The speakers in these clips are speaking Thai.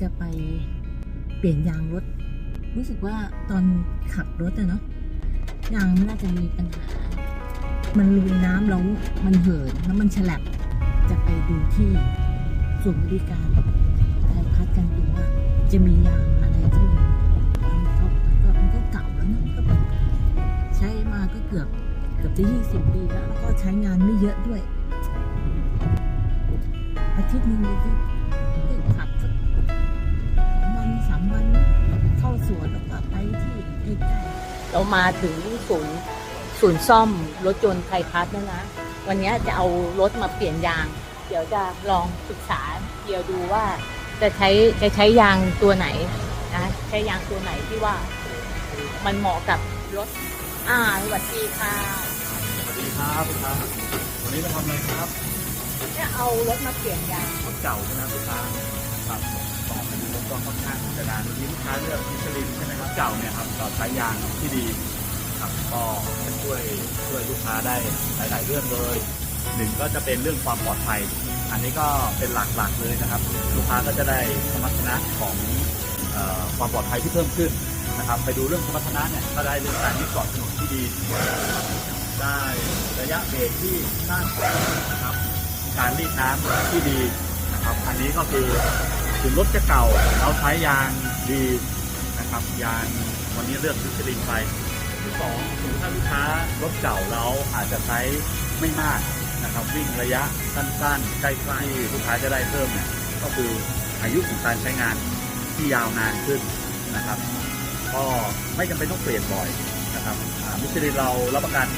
จะไปเปลี่ยนยางรถ รู้สึกว่าตอนขับรถอะเนาะยางมันน่าจะมีปัญหา มันลุยน้ำแล้วมันเหินแล้วมันฉลับจะไปดูที่ศูนย์บริการไทยพัดกันดูว่าจะมียางอะไรที่มันก็มันก็มันก็เก่าแล้วนะมันก็แบบใช้มาก็เกือบเกือบจะยี่สิบปีแล้วแล้วก็ใช้งานไม่เยอะด้วยอาทิตย์หนึงเลยที่ สวนแล้วก็ไปที่ใกล้ๆเรามาถึงศูนย์ศูนย์ซ่อมรถยนต์ไทยพัฒน์แล้วนะ วันนี้จะเอารถมาเปลี่ยนยาง เดี๋ยวจะลองศึกษาเดี๋ยวดูว่าจะใช้จะใช้ยางตัวไหนนะใช้ยางตัวไหนที่ว่า มันเหมาะกับรถ อ่าสวัสดีค่ะสวัสดีครับลูกค้าวันนี้มาทำอะไรครับจะเอารถมาเปลี่ยนยางรถเก่าใช่ไหมลูกค้า ครับต่อไปดูรถก็ค่อนข้างจะนานวันนี้ลูกค้าเลือกมิชลินใช่ไหมครับเก่าเนี่ยครับต่อใช้ยางที่ดีครับก็ช่วยช่วยลูกค้าได้หลาย ๆ เรื่องเลยหนึ่งก็จะเป็นเรื่องความปลอดภัย อันนี้ก็เป็นหลัก ๆ เลยนะครับ ลูกค้าก็จะได้สมรรถนะของออความปลอดภัยที่เพิ่มขึ้นนะครับ ไปดูเรื่องสมรรถนะเนี่ยก็ได้เรื่องการยึดเกาะถนนที่ดี ได้ระยะเบรกที่สั้นนะครับ การรีดน้ำที่ดี นะครับอันนี้ก็คือถึงรถจะเก่าเราใช้ยางดีนะครับ ยางวันนี้เลือกมิชลินไปที่สองถึงถ้าลูกค้ารถเก่าเราอาจจะใช้ไม่มากนะครับ วิ่งระยะสั้นๆ ใกล้ๆที่ลูกค้าจะได้เพิ่มเนี่ยก็คืออายุของการใช้งานที่ยาวนานขึ้นนะครับ ก็ไม่จำเป็นต้องเปลี่ยนบ่อยนะครับมิชลินเรารับประกัน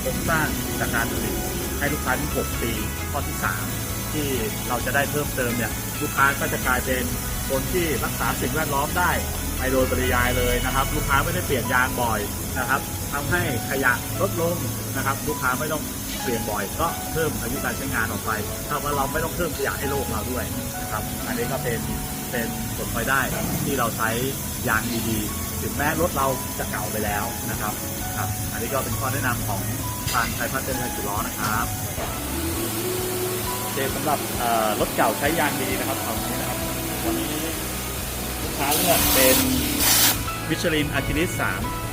โครงสร้างจากการผลิตให้ลูกค้าที่6ปีข้อที่ 3 ที่เราจะได้เพิ่มเติมเนี่ยลูกค้าก็จะกลายเป็นคนที่รักษาสิ่งแวดล้อมได้ไปโดยปริยายเลยนะครับ ลูกค้าไม่ได้เปลี่ยนยางบ่อยนะครับทำให้ขยะลดลงนะครับ ลูกค้าไม่ต้องเปลี่ยนบ่อย ก็เพิ่มอายุการใช้งานออกไปเท่ากับเราไม่ต้องเพิ่มขยะให้โลกเราด้วยนะครับ อันนี้ก็เป็นเป็นผลพลอยได้ที่เราใช้ยางดีๆถึงแม้รถเราจะเก่าไปแล้วนะครับครับ อันนี้ก็เป็นข้อแนะนำของทางไทยพัฒน์เจริญจุล้อนะครับ โอเคสำหรับรถเก่าใช้ยางดีนะครับเอานี้นะครับ วันนี้ลูกค้าเลือกเป็นมิชลินอาร์จิลิส3